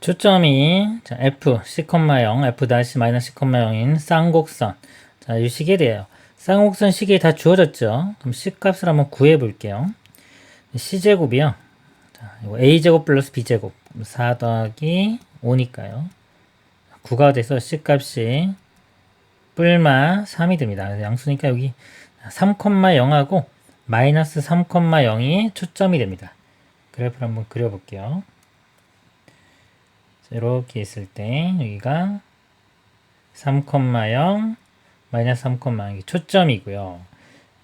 초점이 자, f c,0 f 다시 마이너스 c,0인 쌍곡선 자, 이 시계 돼요. 쌍곡선 시계 다 주어졌죠. 그럼 c 값을 한번 구해 볼게요. c 제곱이요. 자, 이거 a 제곱 플러스 b 제곱 4 더하기 5니까요. 9가 돼서 c 값이 뿔마 3이 됩니다. 양수니까 여기 3,0하고 마이너스 3,0이 초점이 됩니다. 그래프를 한번 그려볼게요. 자, 이렇게 있을 때 여기가 3,0 마이너스 3,0 이게 초점이고요.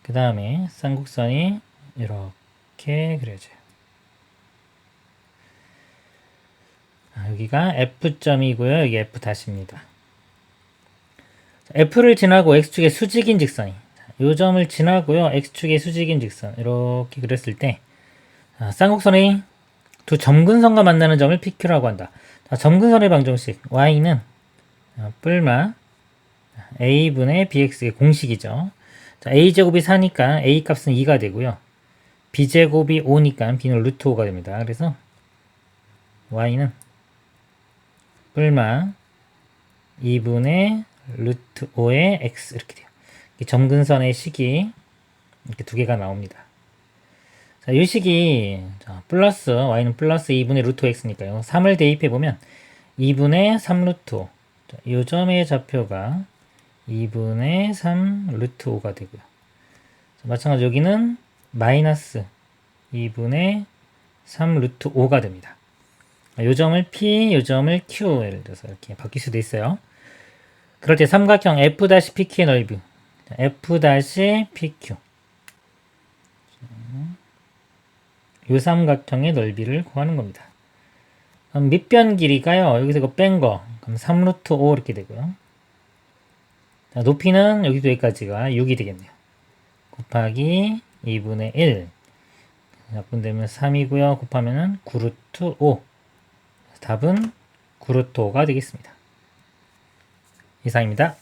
그 다음에 쌍곡선이 이렇게 그려져요. 아, 여기가 F점이고요. 여기 F 다시입니다. F를 지나고 X축의 수직인 직선이 이 점을 지나고요. X축의 수직인 직선 이렇게 그렸을 때 아, 쌍곡선의 두 점근선과 만나는 점을 PQ라고 한다. 자, 점근선의 방정식 y는 어, 뿔마 a분의 bx의 공식이죠. 자, a제곱이 4니까 a 값은 2가 되고요. b제곱이 5니까 b는 루트 5가 됩니다. 그래서 y는 뿔마 2분의 루트 5의 x 이렇게 돼요. 이 점근선의 식이 이렇게 두 개가 나옵니다. 자, 이 식이 자, 플러스 y는 플러스 2분의 루트 x니까요. 3을 대입해 보면 2분의 3 루트 5. 자, 이 점의 좌표가 2분의 3 루트 5가 되고요. 자, 마찬가지 여기는 마이너스 2분의 3 루트 5가 됩니다. 이 점을 P, 이 점을 Q 예를 들어서 이렇게 바뀔 수도 있어요. 그럴 때 삼각형 F-PQ의 넓이 자, F-PQ 요 삼각형의 넓이를 구하는 겁니다. 그럼 밑변 길이가요. 여기서 이거 뺀 거. 그럼 3루트 5 이렇게 되고요. 자, 높이는 여기도 여기까지가 6이 되겠네요. 곱하기 2분의 1. 약분되면 3이고요. 곱하면은 9루트 5. 답은 9루트 5가 되겠습니다. 이상입니다.